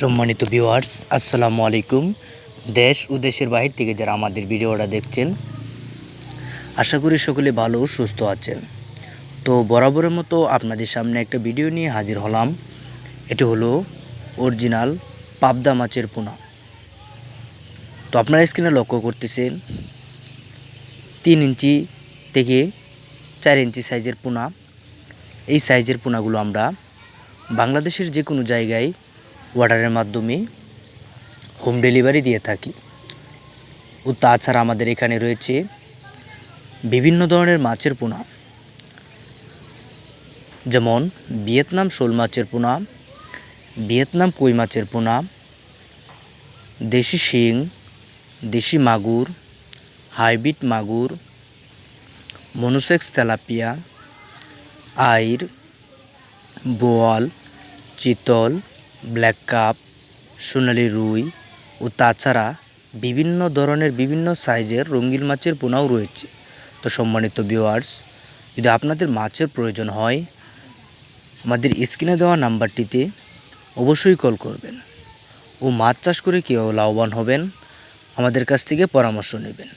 সম্মানিত ভিউয়ার্স আসসালামু আলাইকুম। দেশ ও দেশের বাহির থেকে যারা আমাদের ভিডিওটা দেখছেন, আশা করি সকলে ভালো সুস্থ আছেন। তো বরাবরের মতো আপনাদের সামনে একটা ভিডিও নিয়ে হাজির হলাম। এটি হলো অরিজিনাল পাবদা মাছের পোনা। তো আপনারা স্ক্রিনে লক্ষ্য করতেছেন, তিন ইঞ্চি থেকে চার ইঞ্চি সাইজের পোনা। এই সাইজের পোনাগুলো আমরা বাংলাদেশের যে কোনো জায়গায় অর্ডারের মাধ্যমে হোম ডেলিভারি দিয়ে থাকি। ও তাছাড়া আমাদের এখানে রয়েছে বিভিন্ন ধরনের মাছের পোনা, যেমন ভিয়েতনাম শোল মাছের পোনা, ভিয়েতনাম কই মাছের পোনা, দেশি শিং, দেশি মাগুর, হাইব্রিড মাগুর, মনুসেক্স তেলাপিয়া, আইর, বোয়াল, চিতল ব্ল্যাক কাপ, সোনালি রুই ও তাছাড়া বিভিন্ন ধরনের বিভিন্ন সাইজের রঙিন মাছের পোনাও রয়েছে। তো সম্মানিত ভিউয়ার্স যদি আপনাদের মাছের প্রয়োজন হয়, আমাদের স্ক্রিনে দেওয়া নাম্বারটিতে অবশ্যই কল করবেন ও মাছ চাষ করে কীভাবে লাভবান হবেন, আমাদের কাছ থেকে পরামর্শ নেবেন।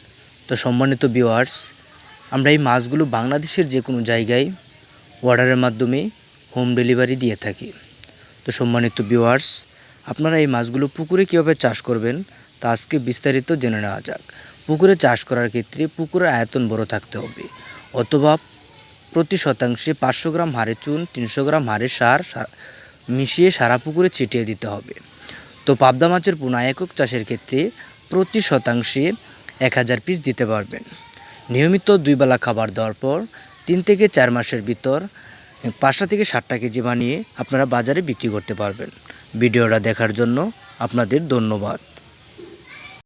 তো সম্মানিত ভিউয়ার্স আমরা এই মাছগুলো বাংলাদেশের যে কোনো জায়গায় অর্ডারের মাধ্যমে হোম ডেলিভারি দিয়ে থাকি। তো সম্মানিত ভিউয়ার্স আপনারা এই মাছগুলো পুকুরে কীভাবে চাষ করবেন তা আজকে বিস্তারিত জেনে নেওয়া যাক। পুকুরে চাষ করার ক্ষেত্রে পুকুরের আয়তন বড় থাকতে হবে, অথবা প্রতি শতাংশে পাঁচশো গ্রাম হাড়ে চুন, তিনশো গ্রাম হাড়ে সার মিশিয়ে সারা পুকুরে ছিটিয়ে দিতে হবে। তো পাবদা মাছের পোনা একক চাষের ক্ষেত্রে প্রতি শতাংশে এক হাজার পিস দিতে পারবেন। নিয়মিত দুই বেলা খাবার দেওয়ার পর তিন থেকে চার মাসের ভিতর পাঁচটা থেকে ষাটটা কেজি বানিয়ে আপনারা বাজারে বিক্রি করতে পারবেন। ভিডিওটা দেখার জন্য আপনাদের ধন্যবাদ।